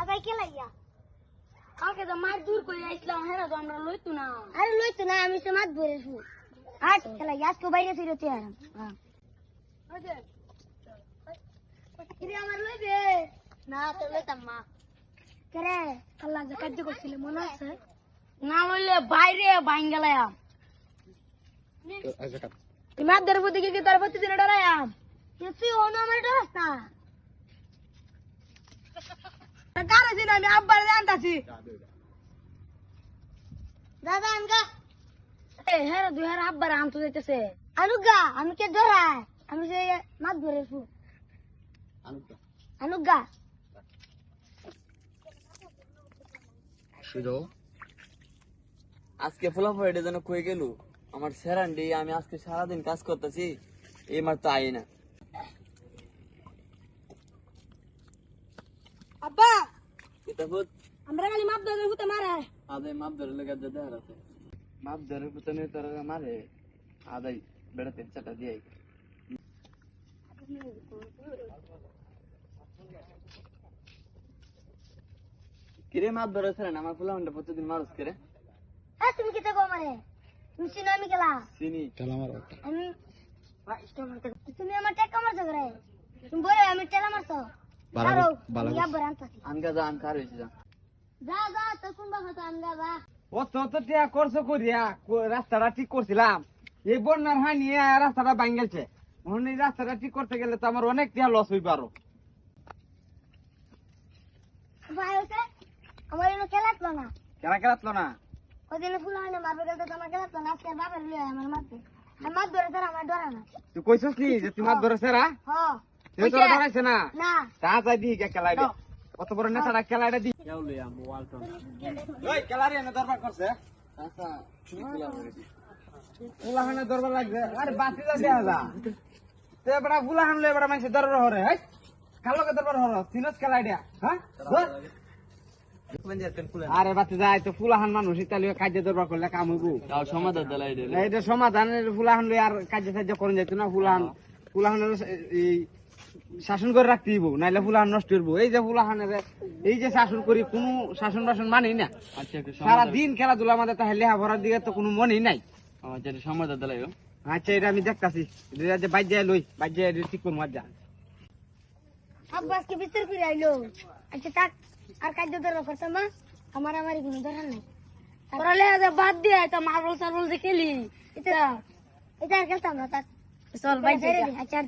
আগাই কে লাগিয়া কালকে তো মার দূর করে আসলাম হ্যাঁ তো আমরা লইতো না আরে লইতো না আমি সে মাত ভরে শু আজ খেলা আজকে বাইরে ছিল তুই আর কিরে আমার লইবে না তো লইতাম মা কেরে কাল্লা যে কার্য করছিল মনে আছে না লইলে বাইরে বাইন গেলাম তুমি হাত ধরে বুদ্ধি কি তোর প্রতিদিন ডরায়াম তুই অন্য আমার ডরাস না কার আছে আমি আব্বার জানতাছি দাদা আনগা এ দুই হাজার আব্বার আনতে যাইতেছে আনুগা আমি কে ডরাই আমি যে মাছ ধরে ফু আনুগা সুজো আজকে ফলাফল যেন কই গেল। আমার সেরান্ডি আমি আজকে সারাদিন কাজ করতেছি এই মার তো আই না। আব্বা! এটা হুত আমরা খালি মাপ ধরে হুতে মারে। আদাই মাপ ধরে লেগে যেতে হারাতে মাপ ধরে পুতনে তোর মারে। আদাই বেড়াতে চাটা দিয়ে কিরে মাপ ধরে সেরান আমার ফুলাফলটা প্রতিদিন মানুষ করে? হ্যাঁ তুমি কেতে গো মারে? তুমি চিনো আমি গেলা চিনি। আমি তুমি আমার টেক্কা মারছো করে? তুমি বলে আমি টেলা মারছো। রাস্তাটা ঠিক করছিলাম। এই বন্যার হানি রাস্তাটা ভাঙ্গেলছে এই রাস্তাটা ঠিক করতে গেলে তো আমার অনেক টিয়া লস হইবে আরও আমার এনে খেলাতলো না। কেনা কেনাতলো না? ওদিনে ফুল হয় না মারবে গেলে তো আমার খেলাতলো না আজকে বাবার লিয়ে আমার মারতে। আমি মাছ ধরে স্যার আমার ডরা না। তুই কইছস নি যে তোমার ধরেছে রা? হ। তুই তোরা ধরাইছে না? না। তা যাই কে খেলাই কত বড় নেতাটা খেলাইটা দি ওই খেলারি এনে দরবার করছে। আচ্ছা ফুলাফল দরবার লাগছে আরে বাতি যা দেয়া যা। তে বড় ফুলাহান লই বড় মানুষ দরবার হরে হই। কালোকে দরবার হর। সিনস খেলাই হ্যাঁ? আরে বাতি যায় তো ফুলাহান মানুষ ইতালি কাজে দরবার করলে কাম হইব। সমাধান দিলাই দে এটা সমাধানের ফুলাহান লই আর কাজে সাহায্য করেন যাইতো না ফুলাহান ফুলাহানের এই শাসন করে রাখতে হইব নাইলে ফুলাহান নষ্ট হইব। এই যে ফুলাহানের এই যে শাসন করি কোনো শাসন বাসন মানি না। আচ্ছা সারা দিন খেলাধুলা আমাদের তাহলে লেখাপড়ার দিকে তো কোনো মনেই নাই। আমার দিলাই আচ্ছা এটা আমি দেখতাছি। যে বাইর যায় লই বাইর যায় ঠিক করব যা। আব্বাস কি বিস্তার করে আইলো। আচ্ছা থাক আর কাজ করতাম না আমার আমার কোনো দরকার নাই। পড়ালে বাদ দিয়ে তো মার্বল সার্বল যে খেলি এটা এটা আর খেলতাম না থাক। চল বাইরে আচ্ছা আর